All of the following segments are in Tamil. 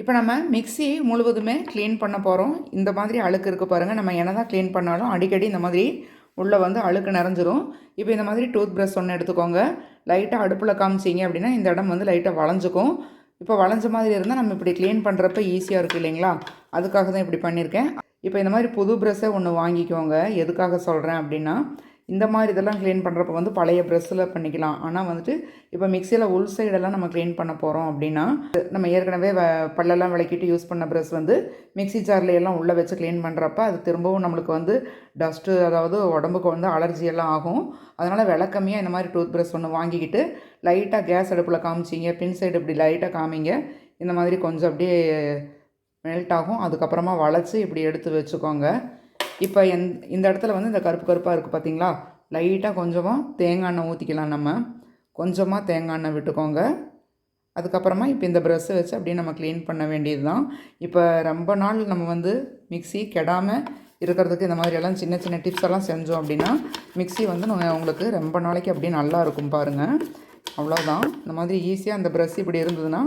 இப்போ நம்ம மிக்ஸி முழுவதுமே க்ளீன் பண்ண போகிறோம் இந்த மாதிரி அழுக்கு இருக்குது பாருங்கள் நம்ம என்ன தான் க்ளீன் பண்ணாலும் அடிக்கடி இந்த மாதிரி உள்ளே வந்து அழுக்கு நிறைஞ்சிரும். இப்போ இந்த மாதிரி டூத் ப்ரஷ் ஒன்று எடுத்துக்கோங்க லைட்டாக அடுப்பில் காமிச்சிங்க அப்படின்னா இந்த இடம் வந்து லைட்டாக வளைஞ்சிக்கும். இப்போ வளைஞ்ச மாதிரி இருந்தால் நம்ம இப்படி க்ளீன் பண்ணுறப்ப ஈஸியாக இருக்குது இல்லைங்களா? அதுக்காக தான் இப்படி பண்ணியிருக்கேன். இப்போ இந்த மாதிரி புது ப்ரெஷ்ஷை ஒன்று வாங்கிக்கோங்க. எதுக்காக சொல்கிறேன் அப்படின்னா இந்த மாதிரி இதெல்லாம் க்ளீன் பண்ணுறப்ப வந்து பழைய ப்ரெஸ்ஸில் பண்ணிக்கலாம். ஆனால் வந்துட்டு இப்போ மிக்சியில் உள் சைடெல்லாம் நம்ம க்ளீன் பண்ண போகிறோம் அப்படின்னா நம்ம ஏற்கனவே வ பல்லெல்லாம் விளக்கிட்டு யூஸ் பண்ண ப்ரெஷ் வந்து மிக்ஸி ஜாரில் எல்லாம் உள்ளே வச்சு க்ளீன் பண்ணுறப்ப அது திரும்பவும் நம்மளுக்கு வந்து டஸ்ட்டு அதாவது உடம்புக்கு வந்து அலர்ஜி எல்லாம் ஆகும். அதனால் விளக்கமையாக இந்த மாதிரி டூத் ப்ரெஷ் ஒன்று வாங்கிக்கிட்டு லைட்டாக கேஸ் அடுப்பில் காமிச்சிங்க பின் சைடு இப்படி லைட்டாக காமிங்க இந்த மாதிரி கொஞ்சம் அப்படியே மெல்ட் ஆகும். அதுக்கப்புறமா வளைச்சி இப்படி எடுத்து வச்சுக்கோங்க. இப்போ எந் இந்த இடத்துல வந்து இந்த கருப்பு கருப்பாக இருக்குது பார்த்தீங்களா லைட்டாக கொஞ்சமாக தேங்காய் எண்ணெய் ஊற்றிக்கலாம் நம்ம. கொஞ்சமாக தேங்காய் எண்ணெய் விட்டுக்கோங்க. அதுக்கப்புறமா இப்போ இந்த ப்ரெஷ்ஷை வச்சு அப்படியே நம்ம க்ளீன் பண்ண வேண்டியது தான் இப்போ ரொம்ப நாள் நம்ம வந்து மிக்ஸி கெடாமல் இருக்கிறதுக்கு இந்த மாதிரியெல்லாம் சின்ன சின்ன டிப்ஸ் எல்லாம் செஞ்சோம் அப்படின்னா மிக்ஸி வந்து நம்ம உங்களுக்கு ரொம்ப நாளைக்கு அப்படியே நல்லா இருக்கும் பாருங்கள் அவ்வளோதான் இந்த மாதிரி ஈஸியாக அந்த ப்ரெஷ் இப்படி இருந்ததுன்னா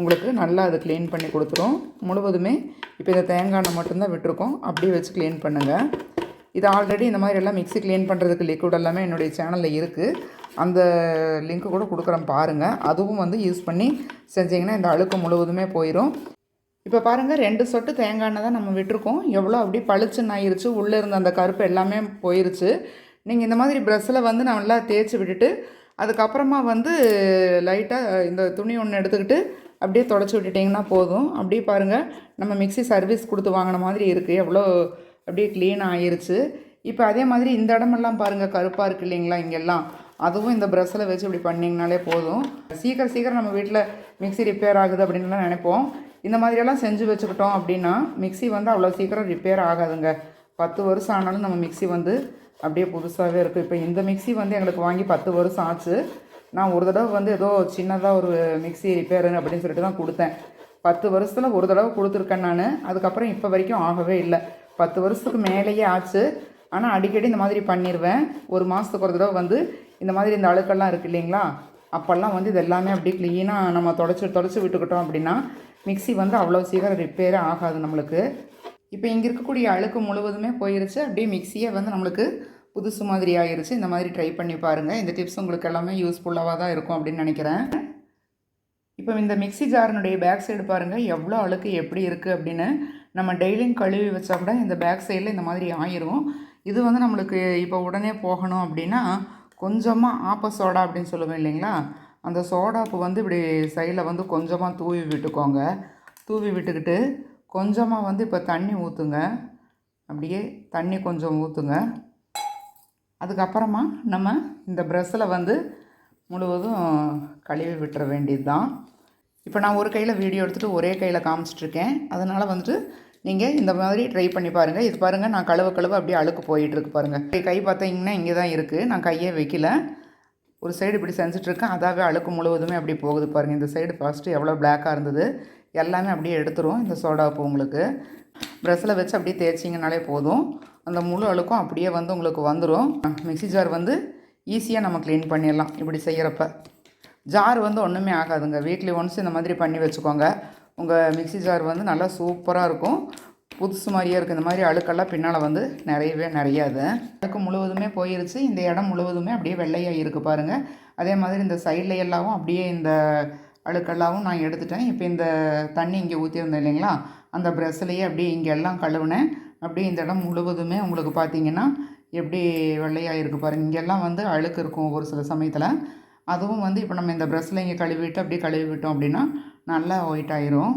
உங்களுக்கு நல்லா அது க்ளீன் பண்ணி கொடுத்துரும். முழுவதுமே இப்போ இந்த தேங்காய் எண்ணெய் மட்டும்தான் விட்டுருக்கோம். அப்படியே வச்சு க்ளீன் பண்ணுங்கள் இது ஆல்ரெடி இந்த மாதிரி எல்லாம் மிக்ஸி க்ளீன் பண்ணுறதுக்கு லிக்விட் எல்லாமே என்னுடைய சேனலில் இருக்குது அந்த லிங்க்கு கூட கொடுக்குறேன் பாருங்கள் அதுவும் வந்து யூஸ் பண்ணி செஞ்சிங்கன்னா இந்த அழுக்கு முழுவதுமே போயிடும் இப்போ பாருங்கள் ரெண்டு சொட்டு தேங்காய் எண்ணெய் தான் நம்ம விட்டுருக்கோம். எவ்வளோ அப்படியே பளிச்சுன்னு ஆயிருச்சு. உள்ளே இருந்த அந்த கருப்பு எல்லாமே போயிருச்சு. நீங்கள் இந்த மாதிரி ப்ரெஷ்ஷில் வந்து நல்லா தேய்ச்சி விட்டுட்டு அதுக்கப்புறமா வந்து லைட்டாக இந்த துணி ஒன்று எடுத்துக்கிட்டு அப்படியே தொடச்சி விட்டுட்டிங்கன்னா போதும். அப்படியே பாருங்கள் நம்ம மிக்ஸி சர்வீஸ் கொடுத்து வாங்கின மாதிரி இருக்குது எவ்வளோ அப்படியே க்ளீன் ஆயிருச்சு. இப்போ அதே மாதிரி இந்த இடமெல்லாம் பாருங்கள் கருப்பாக இருக்குது இல்லைங்களா இங்கெல்லாம்? அதுவும் இந்த ப்ரெஷ்ஷில் வச்சு இப்படி பண்ணிங்கனாலே போதும். சீக்கிரம் சீக்கிரம் நம்ம வீட்டில் மிக்ஸி ரிப்பேர் ஆகுது அப்படின்லாம் நினைப்போம். இந்த மாதிரியெல்லாம் செஞ்சு வச்சுக்கிட்டோம் அப்படின்னா மிக்சி வந்து அவ்வளோ சீக்கிரம் ரிப்பேர் ஆகாதுங்க. பத்து வருஷம் ஆனாலும் நம்ம மிக்ஸி வந்து அப்படியே புதுசாகவே இருக்குது இப்போ இந்த மிக்ஸி வந்து எங்களுக்கு வாங்கி பத்து வருஷம் ஆச்சு. நான் ஒரு தடவை வந்து ஏதோ சின்னதாக ஒரு மிக்ஸி ரிப்பேரு அப்படின்னு சொல்லிட்டு தான் கொடுத்தேன். பத்து வருஷத்தில் ஒரு தடவை கொடுத்துருக்கேன் நான். அதுக்கப்புறம் இப்போ வரைக்கும் ஆகவே இல்லை. பத்து வருஷத்துக்கு மேலேயே ஆச்சு. ஆனால் அடிக்கடி இந்த மாதிரி பண்ணிடுவேன் ஒரு மாதத்துக்கு ஒரு தடவை வந்து இந்த மாதிரி இந்த அழுக்கெல்லாம் இருக்குது இல்லைங்களா? அப்போல்லாம் வந்து இது எல்லாமே அப்படியே க்ளீனாக நம்ம தொடச்சி தொடச்சி விட்டுக்கிட்டோம் அப்படின்னா மிக்ஸி வந்து அவ்வளோ சீக்கிரம் ரிப்பேரே ஆகாது நம்மளுக்கு. இப்போ இங்கே இருக்கக்கூடிய அழுக்கு முழுவதுமே போயிருச்சு. அப்படியே மிக்ஸியே வந்து நம்மளுக்கு புதுசு மாதிரி ஆயிடுச்சு இந்த மாதிரி ட்ரை பண்ணி பாருங்கள் இந்த டிப்ஸ் உங்களுக்கு எல்லாமே யூஸ்ஃபுல்லாக தான் இருக்கும் அப்படின்னு நினைக்கிறேன். இப்போ இந்த மிக்ஸி ஜாரினுடைய பேக் சைடு பாருங்கள் எவ்வளோ அழுக்கு எப்படி இருக்குது அப்படின்னு நம்ம டெய்லியும் கழுவி வச்சா கூட இந்த பேக் சைடில் இந்த மாதிரி ஆயிரும். இது வந்து நம்மளுக்கு இப்போ உடனே போகணும் அப்படின்னா கொஞ்சமாக ஆப்ப சோடா அப்படின்னு சொல்லுவேன் இல்லைங்களா? அந்த சோடாப்பு வந்து இப்படி சைடில் வந்து கொஞ்சமாக தூவி விட்டுக்கோங்க. தூவி விட்டுக்கிட்டு கொஞ்சமாக வந்து இப்போ தண்ணி ஊற்றுங்க அப்படியே தண்ணி கொஞ்சம் ஊற்றுங்க அதுக்கப்புறமா நம்ம இந்த ப்ரெஷ்ஷில் வந்து முழுவதும் கழுவி விட்டுற வேண்டியது தான் இப்போ நான் ஒரு கையில் வீடியோ எடுத்துகிட்டு ஒரே கையில் காமிச்சிட்ருக்கேன். அதனால் வந்துட்டு நீங்கள் இந்த மாதிரி ட்ரை பண்ணி பாருங்கள் இது பாருங்கள் நான் கழுவ கழுவ அப்படியே அழுக்கு போயிட்டுருக்கு பாருங்கள் கை பார்த்தீங்கன்னா இங்கே தான் இருக்குது நான் கையே வைக்கல. ஒரு சைடு இப்படி செஞ்சிட்ருக்கேன். அதாவே அழுக்கு முழுவதுமே அப்படி போகுது பாருங்கள் இந்த சைடு ஃபஸ்ட்டு எவ்வளோ பிளாக்காக இருந்தது எல்லாமே அப்படியே எடுத்துரும். இந்த சோடா உப்பு உங்களுக்கு. ப்ரெஷ்ஷில் வச்சு அப்படியே தேய்ச்சிங்கனாலே போதும். அந்த முழு அழுக்கும் அப்படியே வந்து உங்களுக்கு வந்துடும் மிக்ஸி ஜார் வந்து ஈஸியாக நம்ம க்ளீன் பண்ணிடலாம் இப்படி செய்கிறப்ப ஜார் வந்து ஒன்றுமே ஆகாதுங்க. வீக்லி ஒன்ஸ் இந்த மாதிரி பண்ணி வச்சுக்கோங்க. உங்கள் மிக்ஸி ஜார் வந்து நல்லா சூப்பராக இருக்கும். புதுசு மாதிரியே இருக்குது இந்த மாதிரி அழுக்கெல்லாம் பின்னால் வந்து நிறையவே நிறையாது. அழுக்கு முழுவதுமே போயிருச்சு. இந்த இடம் முழுவதுமே அப்படியே வெள்ளையாக இருக்குது பாருங்கள் அதே மாதிரி இந்த சைடில் எல்லாவும் அப்படியே இந்த அழுக்கெல்லாவும் நான் எடுத்துட்டேன். இப்போ இந்த தண்ணி இங்கே ஊற்றியிருந்தேன் இல்லைங்களா? அந்த ப்ரெஷ்லேயே அப்படியே இங்கே எல்லாம் கழுவுனேன். அப்படியே இந்த இடம் முழுவதுமே உங்களுக்கு பார்த்தீங்கன்னா எப்படி வெள்ளையாக இருக்குது பாருங்கள் இங்கெல்லாம் வந்து அழுக்கு இருக்கும் ஒரு சில சமயத்தில். அதுவும் வந்து இப்போ நம்ம இந்த ப்ரெஷ்ஷில் இங்கே கழுவிட்டு அப்படியே கழுவி விட்டோம் அப்படின்னா நல்லா ஒயிட் ஆயிரும்.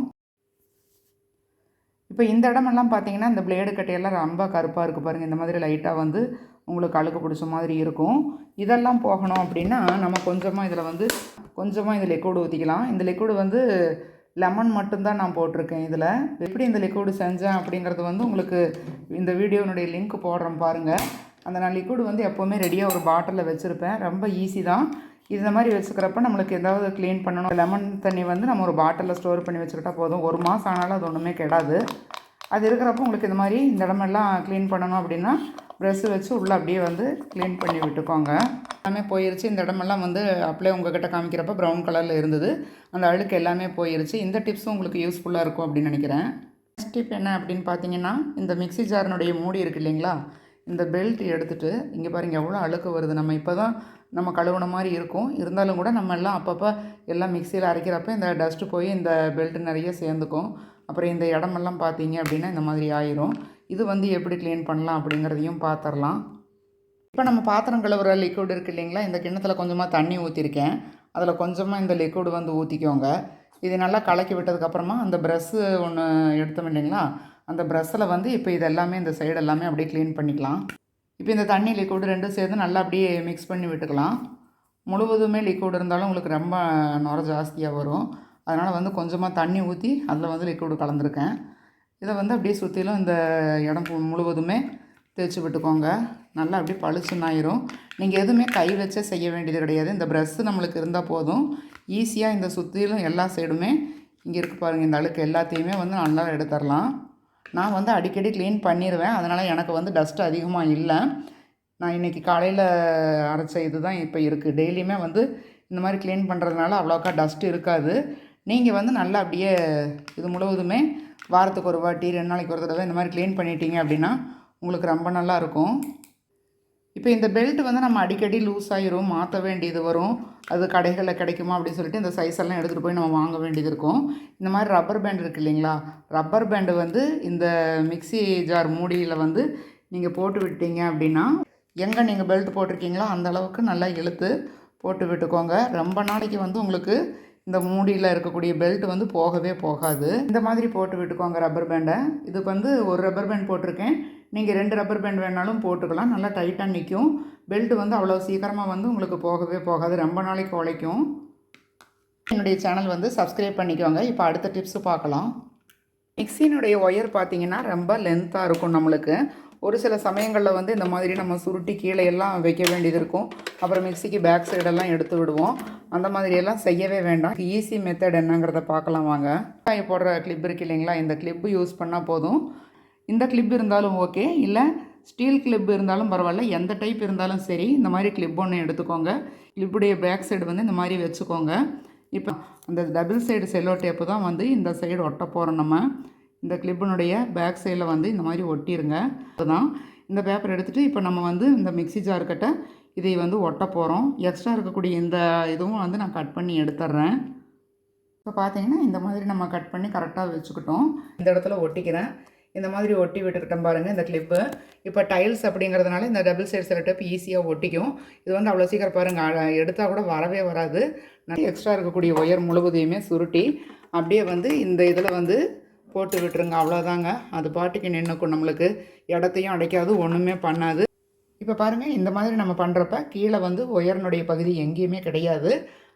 இப்போ இந்த இடமெல்லாம் பார்த்தீங்கன்னா இந்த பிளேடு கட்டையெல்லாம் ரொம்ப கருப்பாக இருக்குது பாருங்கள் இந்த மாதிரி லைட்டாக வந்து உங்களுக்கு அழுக்கு பிடிச்ச மாதிரி இருக்கும். இதெல்லாம் போகணும் அப்படின்னா நம்ம கொஞ்சமாக இதில் வந்து கொஞ்சமாக இந்த லிக்விட் ஊற்றிக்கலாம் இந்த லிக்விடு வந்து லெமன் மட்டும்தான் நான் போட்டிருக்கேன் இதில். எப்படி இந்த லிக்விடு செஞ்சேன் அப்படிங்கிறது வந்து உங்களுக்கு இந்த வீடியோனுடைய லிங்க் போடுறேன் பாருங்கள் அந்த நான் லிக்விடு வந்து எப்போவுமே ரெடியாக ஒரு பாட்டிலில் வச்சுருப்பேன். ரொம்ப ஈஸி தான். இந்த மாதிரி வச்சுக்கிறப்ப நம்மளுக்கு ஏதாவது க்ளீன் பண்ணணும். லெமன் தண்ணி வந்து நம்ம ஒரு பாட்டிலில் ஸ்டோர் பண்ணி வச்சுக்கிட்டா போதும். ஒரு மாதம் ஆனாலும் அது ஒன்றுமே கெடாது. அது இருக்கிறப்ப உங்களுக்கு இந்த மாதிரி இந்த இடமெல்லாம் க்ளீன் பண்ணணும் அப்படின்னா ப்ரெஷ்ஷு வச்சு உள்ளே அப்படியே வந்து க்ளீன் பண்ணி விட்டுக்கோங்க. எல்லாமே போயிருச்சு. இந்த இடமெல்லாம் வந்து அப்ளை உங்ககிட்ட காமிக்கிறப்ப ப்ரௌன் கலரில் இருந்தது. அந்த அழுக்கு எல்லாமே போயிருச்சு. இந்த டிப்ஸும் உங்களுக்கு யூஸ்ஃபுல்லாக இருக்கும் அப்படின்னு நினைக்கிறேன். நெக்ஸ்ட் டிப் என்ன அப்படின்னு பார்த்தீங்கன்னா இந்த மிக்ஸி ஜாரினுடைய மூடி இருக்கு இல்லைங்களா? இந்த பெல்ட் எடுத்துகிட்டு இங்கே பாருங்கள் எவ்வளோ அழுக்கு வருது. நம்ம இப்போ தான் நம்ம கழுவுன மாதிரி இருக்கும். இருந்தாலும் கூட நம்ம எல்லாம் அப்பப்போ எல்லாம் மிக்சியில் அரைக்கிறப்ப இந்த டஸ்ட்டு போய் இந்த பெல்ட் நிறைய சேர்ந்துக்கும். அப்புறம் இந்த இடமெல்லாம் பார்த்தீங்க அப்படின்னா இந்த மாதிரி ஆயிரும். இது வந்து எப்படி க்ளீன் பண்ணலாம் அப்படிங்கிறதையும் பார்த்துடலாம். இப்போ நம்ம பாத்திரம் கழுவுற லிக்விட் இருக்குது இல்லைங்களா? இந்த கிண்ணத்தில் கொஞ்சமாக தண்ணி ஊற்றிருக்கேன் அதில் கொஞ்சமாக இந்த லிக்விட் வந்து ஊற்றிக்கோங்க இது நல்லா கலக்கி விட்டதுக்கப்புறமா அந்த ப்ரெஷ்ஷு ஒன்று எடுத்தோம் இல்லைங்களா? அந்த ப்ரெஸ்ஸில் வந்து இப்போ இது எல்லாமே இந்த சைடு எல்லாமே அப்படியே க்ளீன் பண்ணிக்கலாம். இப்போ இந்த தண்ணி லிக்விட் ரெண்டும் சேர்ந்து நல்லா அப்படியே மிக்ஸ் பண்ணி விட்டுக்கலாம். முழுவதுமே லிக்விட் இருந்தாலும் உங்களுக்கு ரொம்ப நுர ஜாஸ்தியாக வரும். அதனால் வந்து கொஞ்சமாக தண்ணி ஊற்றி அதில் வந்து லிக்விட் கலந்துருக்கேன். இதை வந்து அப்படியே சுற்றிலும் இந்த இடம் முழுவதுமே தேய்ச்சி விட்டுக்கோங்க. நல்லா அப்படியே பளிச்சுன்னு நீங்கள் எதுவுமே கை வச்சே செய்ய வேண்டியது கிடையாது. இந்த ப்ரெஷ்ஷு நம்மளுக்கு இருந்தால் போதும். ஈஸியாக இந்த சுற்றிலும் எல்லா சைடுமே இங்கே இருக்குது பாருங்கள் இந்த அழுக்கு எல்லாத்தையுமே வந்து நல்லா எடுத்துடலாம். நான் வந்து அடிக்கடி க்ளீன் பண்ணிடுவேன் அதனால் எனக்கு வந்து டஸ்ட் அதிகமாக இல்லை. நான் இன்றைக்கி காலையில் அரைச்ச இது தான் இப்போ இருக்குது டெய்லியுமே வந்து இந்த மாதிரி க்ளீன் பண்ணுறதுனால அவ்வளோக்கா டஸ்ட் இருக்காது. நீங்கள் வந்து நல்லா அப்படியே இது முழுவதுமே வாரத்துக்கு ஒரு வாட்டி ரெண்டு நாளைக்கு ஒரு தடவை இந்த மாதிரி க்ளீன் பண்ணிட்டீங்க அப்படின்னா உங்களுக்கு ரொம்ப நல்லா இருக்கும். இப்போ இந்த பெல்ட் வந்து நம்ம அடிக்கடி லூஸ் ஆயிரும் மாற்ற வேண்டியது வரும். அது கடைகளில் கிடைக்குமா அப்படின்னு சொல்லிட்டு இந்த சைஸ் எல்லாம் எடுத்துகிட்டு போய் நம்ம வாங்க வேண்டியது இருக்கும். இந்த மாதிரி ரப்பர் பேண்ட் இருக்குது இல்லைங்களா? ரப்பர் பேண்டு வந்து இந்த மிக்ஸி ஜார் மூடியில் வந்து நீங்கள் போட்டு விட்டீங்க அப்படின்னா எங்கே நீங்கள் பெல்ட் போட்டிருக்கீங்களோ அந்த அளவுக்கு நல்லா இழுத்து போட்டு விட்டுக்கோங்க. ரொம்ப நாளைக்கு வந்து உங்களுக்கு இந்த மூடியில் இருக்கக்கூடிய பெல்ட் வந்து போகவே போகாது. இந்த மாதிரி போட்டு விட்டுக்கோங்க ரப்பர் பேண்டை இதுக்கு வந்து ஒரு ரப்பர் பேண்ட் போட்டிருக்கேன். நீங்கள் ரெண்டு ரப்பர் பேண்ட் வேணாலும் போட்டுக்கலாம். நல்லா டைட்டாக நிற்கும் பெல்ட் வந்து அவ்வளோ சீக்கிரமாக வந்து உங்களுக்கு போகவே போகாது. ரொம்ப நாளைக்கு உழைக்கும். என்னுடைய சேனல் வந்து சப்ஸ்கிரைப் பண்ணிக்கோங்க. இப்போ அடுத்த டிப்ஸு பார்க்கலாம். மிக்சினுடைய ஒயர் பார்த்தீங்கன்னா ரொம்ப லென்த்தாக இருக்கும் நம்மளுக்கு. ஒரு சில சமயங்களில் வந்து இந்த மாதிரி நம்ம சுருட்டி கீழே எல்லாம் வைக்க வேண்டியது இருக்கும். அப்புறம் மிக்சிக்கு பேக் சைடெல்லாம் எடுத்து விடுவோம். அந்த மாதிரியெல்லாம் செய்யவே வேண்டாம். ஈஸி மெத்தட் என்னங்கிறத பார்க்கலாம் வாங்க. போடுற கிளிப் இருக்கு இல்லைங்களா? இந்த கிளிப்பு யூஸ் பண்ணால் போதும். இந்த கிளிப் இருந்தாலும் ஓகே இல்லை ஸ்டீல் கிளிப் இருந்தாலும் பரவாயில்ல எந்த டைப் இருந்தாலும் சரி இந்த மாதிரி கிளிப் ஒன்று எடுத்துக்கோங்க. கிளிப்புடைய பேக் சைடு வந்து இந்த மாதிரி வச்சுக்கோங்க. இப்போ அந்த டபுள் சைடு செல்லோ டேப்பு தான் வந்து இந்த சைடு ஒட்ட போகிறோம் நம்ம. இந்த கிளிப்பினுடைய பேக் சைடில் வந்து இந்த மாதிரி ஒட்டிடுங்க அதுதான் இந்த பேப்பர் எடுத்துகிட்டு இப்போ நம்ம வந்து இந்த மிக்ஸி ஜார் கட்ட இதை வந்து ஒட்ட போகிறோம் எக்ஸ்ட்ரா இருக்கக்கூடிய இந்த இதுவும் வந்து நான் கட் பண்ணி எடுத்துட்றேன் இப்போ பார்த்தீங்கன்னா இந்த மாதிரி நம்ம கட் பண்ணி கரெக்டாக வச்சுக்கிட்டோம். இந்த இடத்துல ஒட்டிக்கிறேன். இந்த மாதிரி ஒட்டி விட்டுக்கிட்டோம் பாருங்கள் இந்த கிளிப்பு இப்போ டைல்ஸ் அப்படிங்கிறதுனால இந்த டபுள் சைடு செலக்டப் ஈஸியாக ஒட்டிக்கும். இது வந்து அவ்வளோ சீக்கிரம் பாருங்கள் எடுத்தால் கூட வரவே வராது. நிறைய எக்ஸ்ட்ரா இருக்கக்கூடிய ஒயர் முழுவதையுமே சுருட்டி அப்படியே வந்து இந்த இதில் வந்து போட்டு விட்டுருங்க அவ்வளோதாங்க அது பாட்டுக்கு நின்றுக்கும் நம்மளுக்கு. இடத்தையும் அடைக்காது ஒன்றுமே பண்ணாது. இப்போ பாருங்கள் இந்த மாதிரி நம்ம பண்ணுறப்ப கீழே வந்து ஒயர்னுடைய பகுதி எங்கேயுமே கிடையாது.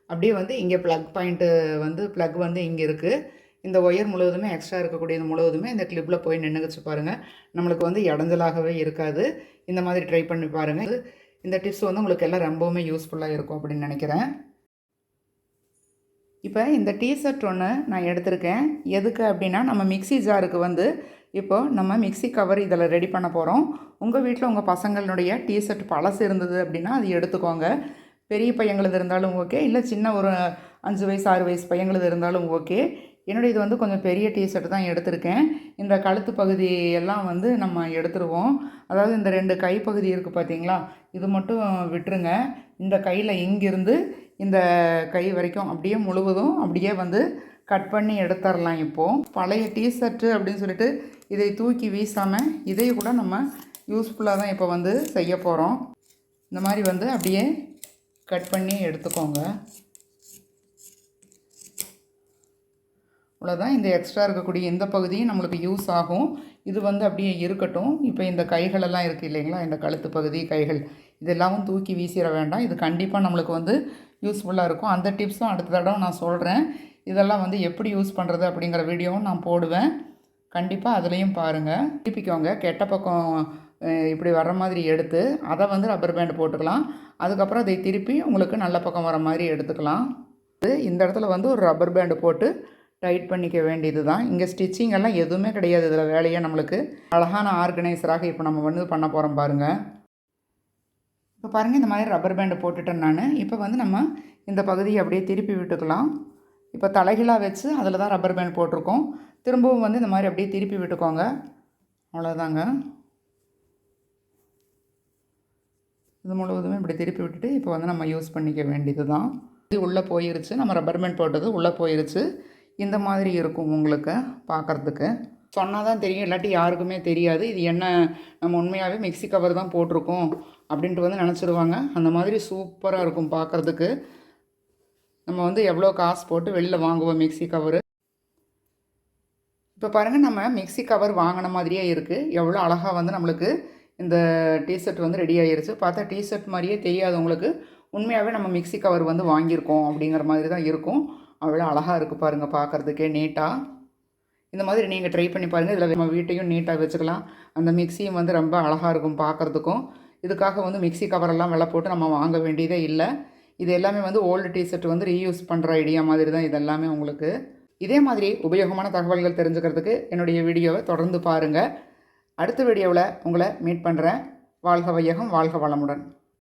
அப்படியே வந்து இங்கே ப்ளக் பாயிண்ட்டு வந்து ப்ளக் வந்து இங்கே இருக்குது இந்த ஒயர் முழுவதுமே எக்ஸ்ட்ரா இருக்கக்கூடியது முழுவதுமே இந்த கிளிப்பில் போய் நின்றுச்சு பாருங்கள் நம்மளுக்கு வந்து இடஞ்சலாகவே இருக்காது. இந்த மாதிரி ட்ரை பண்ணி பாருங்கள் இந்த டிப்ஸ் வந்து உங்களுக்கு எல்லாம் ரொம்பவுமே யூஸ்ஃபுல்லாக இருக்கும் அப்படின்னு நினைக்கிறேன். இப்போ இந்த டீஷர்ட் ஒன்று நான் எடுத்திருக்கேன். எதுக்கு அப்படின்னா நம்ம மிக்ஸி ஜாருக்கு வந்து இப்போது நம்ம மிக்ஸி கவர் இதில் ரெடி பண்ண போகிறோம் உங்கள் வீட்டில் உங்கள் பசங்களுடைய டீஷர்ட் பழசு இருந்தது அப்படின்னா அது எடுத்துக்கோங்க. பெரிய பையங்களது இருந்தாலும் ஓகே இல்லை சின்ன ஒரு அஞ்சு வயசு ஆறு வயசு பையங்களது இருந்தாலும் ஓகே என்னுடைய இது வந்து கொஞ்சம் பெரிய டீஷர்ட் தான் எடுத்திருக்கேன். இந்த கழுத்து பகுதி எல்லாம் வந்து நம்ம எடுத்துருவோம். அதாவது இந்த ரெண்டு கைப்பகுதி இருக்குது பார்த்தீங்களா இது மட்டும் விட்டுருங்க. இந்த கையில் இங்கிருந்து இந்த கை வரைக்கும் அப்படியே முழுவதும் அப்படியே வந்து கட் பண்ணி எடுத்துடலாம் இப்போது பழைய டிஷர்ட்டு அப்படின்னு சொல்லிட்டு இதை தூக்கி வீசாமல் இதை கூட நம்ம யூஸ்ஃபுல்லாக தான் இப்போ வந்து செய்ய போகிறோம் இந்த மாதிரி வந்து அப்படியே கட் பண்ணி எடுத்துக்கோங்க. அவ்வளோதான் இந்த எக்ஸ்ட்ரா இருக்கக்கூடிய இந்த பகுதியும் நம்மளுக்கு யூஸ் ஆகும். இது வந்து அப்படியே இருக்கட்டும். இப்போ இந்த கைகளெல்லாம் இருக்குது இல்லைங்களா? இந்த கழுத்து பகுதி கைகள் இதெல்லாமும் தூக்கி வீசிட வேண்டாம். இது கண்டிப்பாக நம்மளுக்கு வந்து யூஸ்ஃபுல்லாக இருக்கும். அந்த டிப்ஸும் அடுத்த தடவை நான் சொல்கிறேன் இதெல்லாம் வந்து எப்படி யூஸ் பண்ணுறது அப்படிங்கிற வீடியோவும் நான் போடுவேன். கண்டிப்பாக அதுலேயும் பாருங்கள் திருப்பிக்கோங்க. கெட்ட பக்கம் இப்படி வர்ற மாதிரி எடுத்து அதை வந்து ரப்பர் பேண்ட் போட்டுக்கலாம். அதுக்கப்புறம் அதை திருப்பி உங்களுக்கு நல்ல பக்கம் வர மாதிரி எடுத்துக்கலாம். இது இந்த இடத்துல வந்து ஒரு ரப்பர் பேண்டு போட்டு டைட் பண்ணிக்க வேண்டியது தான் இங்கே ஸ்டிச்சிங் எல்லாம் எதுவுமே கிடையாது. இதில் வேலையே நம்மளுக்கு. அழகான ஆர்கனைசராக இப்போ நம்ம வந்து பண்ண போகிறோம் பாருங்கள் இப்போ பாருங்கள் இந்த மாதிரி ரப்பர் பேண்டு போட்டுட்டேன் நான். இப்போ வந்து நம்ம இந்த பகுதியை அப்படியே திருப்பி விட்டுக்கலாம். இப்போ தலைகீழாக வச்சு அதில் தான் ரப்பர் பேண்ட் போட்டிருக்கோம். திரும்பவும் வந்து இந்த மாதிரி அப்படியே திருப்பி விட்டுக்கோங்க. அவ்வளோதாங்க இது முழுவதுமே இப்படி திருப்பி விட்டுட்டு இப்போ வந்து நம்ம யூஸ் பண்ணிக்க வேண்டியது தான் இது உள்ளே போயிருச்சு. நம்ம ரப்பர் பேண்ட் போட்டது உள்ளே போயிருச்சு. இந்த மாதிரி இருக்கும் உங்களுக்கு பார்க்குறதுக்கு. சொன்னால் தான் தெரியும் இல்லாட்டி யாருக்குமே தெரியாது. இது என்ன நம்ம உண்மையாகவே மிக்ஸி கவர் தான் போட்டிருக்கோம் அப்படின்ட்டு வந்து நினச்சிடுவாங்க அந்த மாதிரி சூப்பராக இருக்கும் பார்க்குறதுக்கு. நம்ம வந்து எவ்வளோ காசு போட்டு வெளியில் வாங்குவோம் மிக்ஸி கவரு. இப்போ பாருங்கள் நம்ம மிக்ஸி கவர் வாங்கின மாதிரியே இருக்குது எவ்வளோ அழகாக வந்து நம்மளுக்கு இந்த டிஷர்ட் வந்து ரெடி ஆகிருச்சு பார்த்தா டிஷர்ட் மாதிரியே தெரியாது உங்களுக்கு. உண்மையாகவே நம்ம மிக்ஸி கவர் வந்து வாங்கியிருக்கோம் அப்படிங்கிற மாதிரி தான் இருக்கும். அவ்வளோ அழகாக இருக்குது பாருங்கள் பார்க்குறதுக்கே நீட்டாக இந்த மாதிரி நீங்கள் ட்ரை பண்ணி பாருங்கள் இதில் நம்ம வீட்டையும் நீட்டாக வச்சுக்கலாம். அந்த மிக்ஸியும் வந்து ரொம்ப அழகாக இருக்கும் பார்க்குறதுக்கும். இதுக்காக வந்து மிக்ஸி கவரெல்லாம் வெலை போட்டு நம்ம வாங்க வேண்டியதே இல்லை. இது எல்லாமே வந்து ஓல்டு டிஷர்ட் வந்து ரீயூஸ் பண்ணுற ஐடியா மாதிரி தான் இது எல்லாமே உங்களுக்கு. இதே மாதிரி உபயோகமான தகவல்கள் தெரிஞ்சுக்கிறதுக்கு என்னுடைய வீடியோவை தொடர்ந்து பாருங்கள் அடுத்த வீடியோவில் உங்களை மீட் பண்ணுறேன் வாழ்க வையகம் வாழ்க வளமுடன்.